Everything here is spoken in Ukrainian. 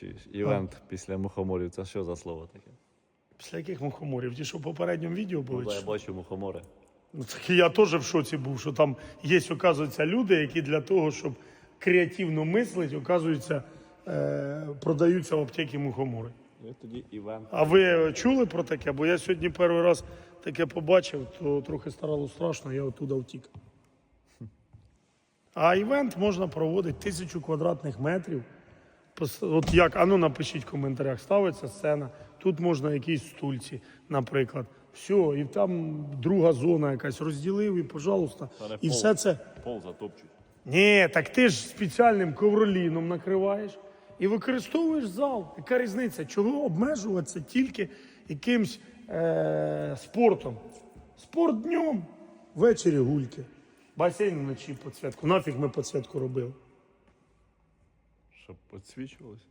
Чи івент після мухоморів, це що за слово таке? Після яких мухоморів? Ті, що в попередньому відео були? Ну, чи я що? бачу мухомори. Ну, так і я теж в шоці був, що там є, оказується, люди, які для того, щоб креативно мислити, оказується, е, продаються в аптекі мухомори. Ну, і тоді івент. А ви чули про таке? Бо я сьогодні перший раз таке побачив, то трохи стало страшно, я оттуда втік. А івент можна проводити тисячу квадратних метрів. От як, а ну напишіть в коментарях, ставиться сцена, тут можна якісь стульці, наприклад. Все, і там друга зона якась розділив, і пожалуйста. І все це. Пол затопчуть. Ні, так ти ж спеціальним ковроліном накриваєш і використовуєш зал. Яка різниця? Чого обмежуватися тільки якимсь е- спортом? Спорт днем, ввечері гульки. Басейн вночі підсвітку. Нафіг ми підсвітку робили. Щоб підсвічувалось.